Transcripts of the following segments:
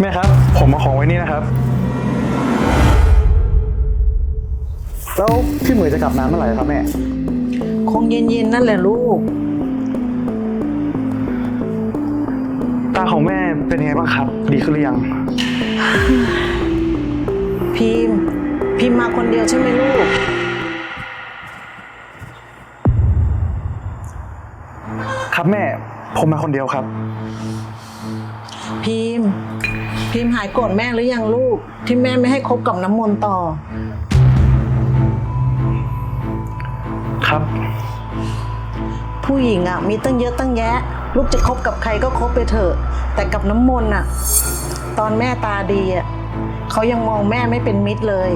แม่ครับ ผมมาของไว้นี่นะครับ แล้วพี่เหมยจะกลับมาเมื่อไหร่ครับแม่ คงเย็นๆนั่นแหละลูก ตาของแม่เป็นยังไงบ้างครับ ดีขึ้นหรือยัง พิมพ์พิมพ์มาคนเดียวใช่ไหมลูก ครับแม่ ผมมาคนเดียวครับ พิมพ์ พิมพ์หายโกรธแม่หรือยังลูก ที่แม่ไม่ให้คบกับน้ำมนต์ต่อ ครับ ผู้หญิงอะ มีตั้งเยอะตั้งแยะ ลูกจะคบกับใครก็คบไปเถอะ แต่กับน้ำมนต์อะ ตอนแม่ตาดีอะเขายังมองแม่ไม่เป็นมิตรเลย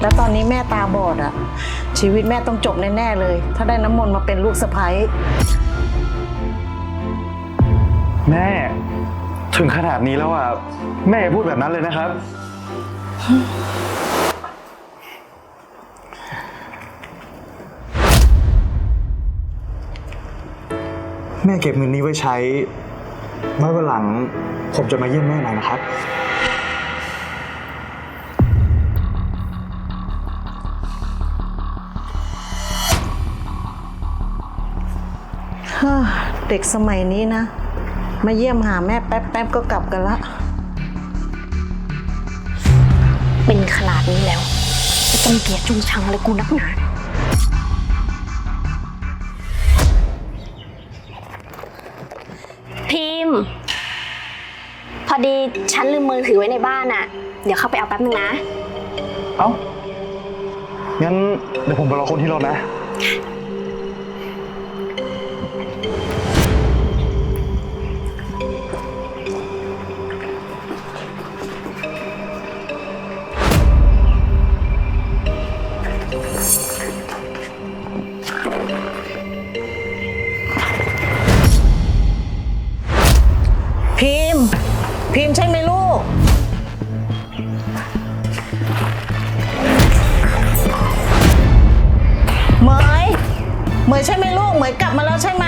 แล้วตอนนี้แม่ตาบอดอะ ชีวิตแม่ต้องจบแน่ๆเลย ถ้าได้น้ำมนต์มาเป็นลูกสะใภ้แม่ ถึงขนาดนี้แล้วอะแม่อย่าพูดแบบนั้นเลยนะครับ แม่เก็บเงินนี้ไว้ใช้ไว้วันหลัง ผมจะมาเยี่ยมแม่หน่อยนะครับ เฮ้อเด็กสมัยนี้นะ มาเยี่ยมหาแม่แป๊บๆก็กลับกันละ เป็นขนาดนี้แล้วจะต้องเกลียดจุงชังอะไรกูนักหนาพิมพ์ พอดีฉันลืมมือถือไว้ในบ้านอะเดี๋ยวเข้าไปเอาแป๊บนึงนะ เอ้า งั้นเดี๋ยวผมไปรอคนที่รถนะ ใช่ไหมลูกเหมือนกลับมาแล้วใช่ไหม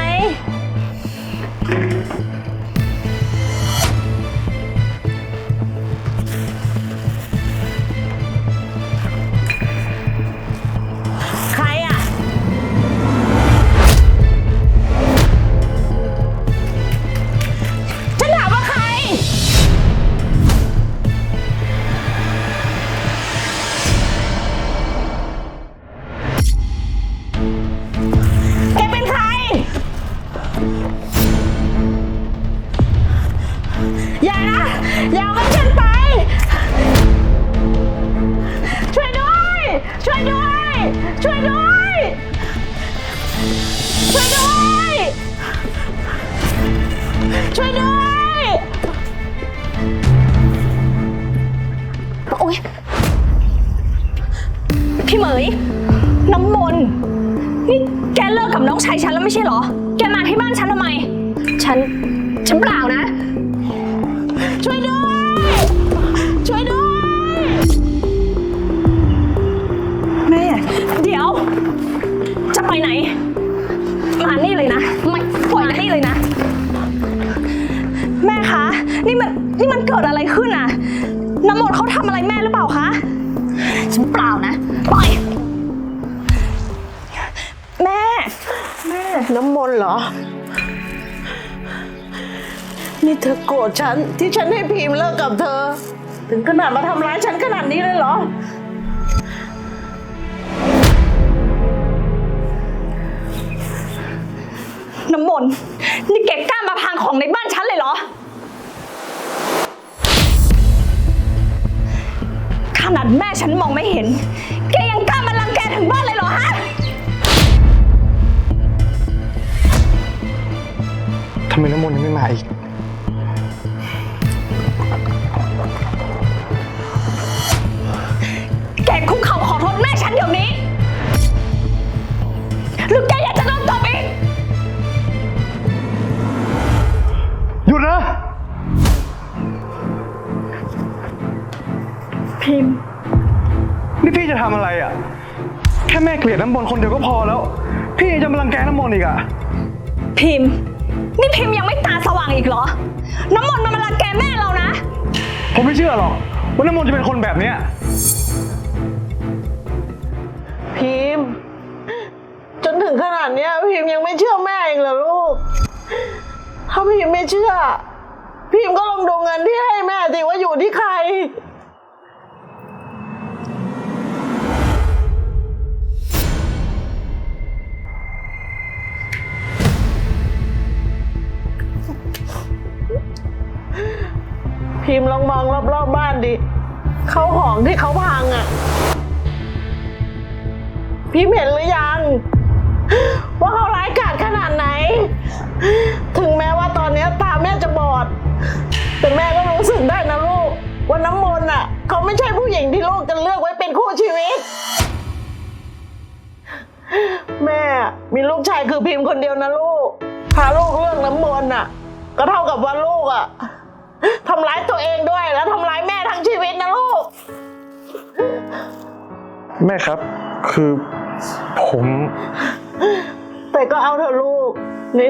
ช่วยด้วย ช่วยด้วย โอ๊ย พี่เหมย น้ำมนต์นี่แกเลิกกับน้องชายฉันแล้วไม่ใช่เหรอ แกมาที่บ้านฉันทำไม ฉัน ฉันเปล่านะ นี่มันนี่มันเกิดอะไรขึ้นอะน้ำมนต์เขาทำอะไรแม่หรือเปล่าคะ ฉันเปล่านะ ปล่อย แม่ แม่ น้ำมนต์เหรอ นี่เธอโกรธฉันที่ฉันให้พิมพ์เลิกกับเธอ ถึงขนาดมาทำร้ายฉันขนาดนี้เลยเหรอ น้ำมนต์นี่แกกล้ามาพังของในบ้านฉันเลยเหรอ ขนาดแม่ฉันมองไม่เห็น แกยังกล้ามารังแกถึงบ้านเลยเหรอฮะ ทำไมน้ำมนต์ยังไม่มาอีก แกคุกเข่า ทำอะไรอะ แค่แม่เกลียดน้ำมนต์คนเดียวก็พอแล้ว พี่ยังจะมารังแกน้ำมนต์อีกอะ พิมพ์ นี่พิมพ์ยังไม่ตาสว่างอีกเหรอ น้ำมนต์มันมารังแกแม่เรานะพผมไม่เชื่อหรอกว่าน้ำมนต์จะเป็นคนแบบเนี้ยพิมพ์จนถึงขนาดเนี้ยพิมพ์ยังไม่เชื่อแม่เองเหรอลูก ถ้าพิมพ์ไม่เชื่อ พิมพ์ก็ลองดูเงินที่ให้แม่สิว่าอยู่ที่ใคร พิมพ์ลองมองรอบๆบบ้านดิเขาของที่เขาพังอะ่ะ พิมพ์เห็นหรือยัง ว่าเขาร้ายกาจขนาดไหน ถึงแม้ว่าตอนนี้ตาแม่จะบอด แต่แม่ก็รู้สึกได้นะลูก ว่าน้ำมนต์อะ เขาไม่ใช่ผู้หญิงที่ลูกจะเลือกไว้เป็นคู่ชีวิต แม่มีลูกชายคือพิมพ์คนเดียวนะลูก พาลูกเรื่องน้ำมนต์อะ ก็เท่ากับว่าลูกอะ ตัวเองด้วย แล้วทำร้ายแม่ทั้งชีวิตนะลูก แม่ครับ คือผม แต่ก็เอาเถอะลูก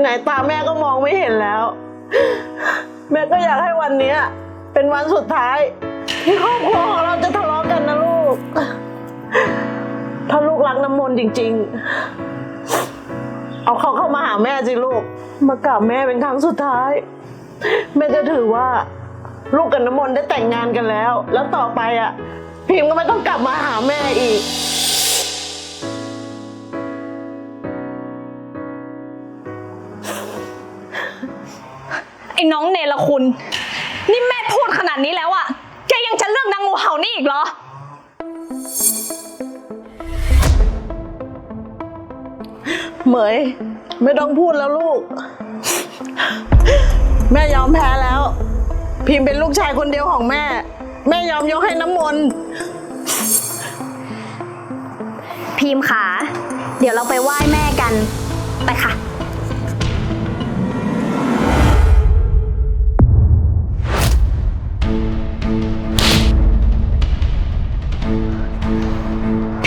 ไหนๆตาแม่ก็มองไม่เห็นแล้ว แม่ก็อยากให้วันเนี้ย เป็นวันสุดท้าย ที่ครอบครัวของเราจะทะเลาะกันนะลูก ถ้าลูกรักน้ำมนต์จริง ๆ เอาเขาเข้ามาหาแม่สิลูก มากราบแม่เป็นครั้งสุดท้าย แม่จะถือว่า ลูกกับน้ำมนต์ได้แต่งงานกันแล้ว แล้วต่อไปอะ พิมพ์ก็ไม่ต้องกลับมาหาแม่อีก ไอ้น้องเนรคุณ นี่แม่พูดขนาดนี้แล้วอะแกยังจะเลือกนางงูเห่านี่อีกเหรอ เหมย ไม่ต้องพูดแล้วลูก แม่ยอมแพ้แล้ว พิมพ์เป็นลูกชายคนเดียวของแม่ แม่ยอมยกให้น้ำมนต์ พิมพ์ขาเดี๋ยวเราไปไหว้แม่กัน ไปค่ะ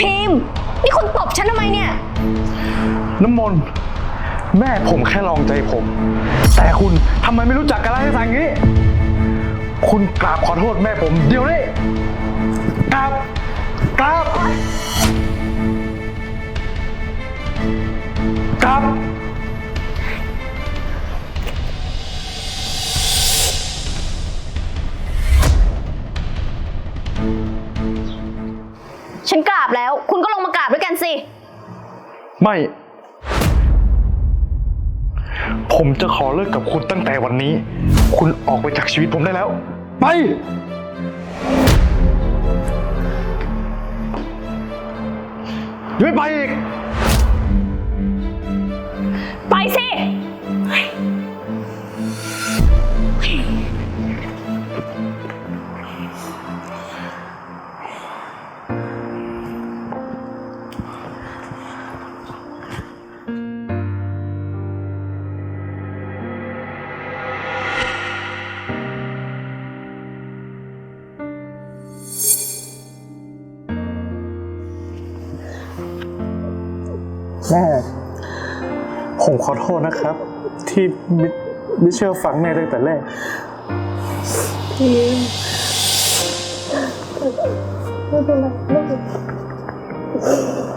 พิมพ์ นี่คุณตบฉันทำไมเนี่ย น้ำมนต์แม่ผมแค่ลองใจผม แต่คุณทำไมไม่รู้จักกันแล้วให้สั่งอย่างนี้ คุณกราบขอโทษแม่ผมเดี๋ยวนี้กราบกราบกราบฉันกราบแล้ว คุณก็ลงมากราบด้วยกันสิ ไม่ ผมจะขอเลิกกับคุณตั้งแต่วันนี้ คุณออกไปจากชีวิตผมได้แล้ว ไปไม่ไปอีก ไปสิ แม่ ผมขอโทษนะครับ ที่ไม่ไม่เชื่อฟังแม่ตั้งแต่แรกพิมไม่เป็นไรลูก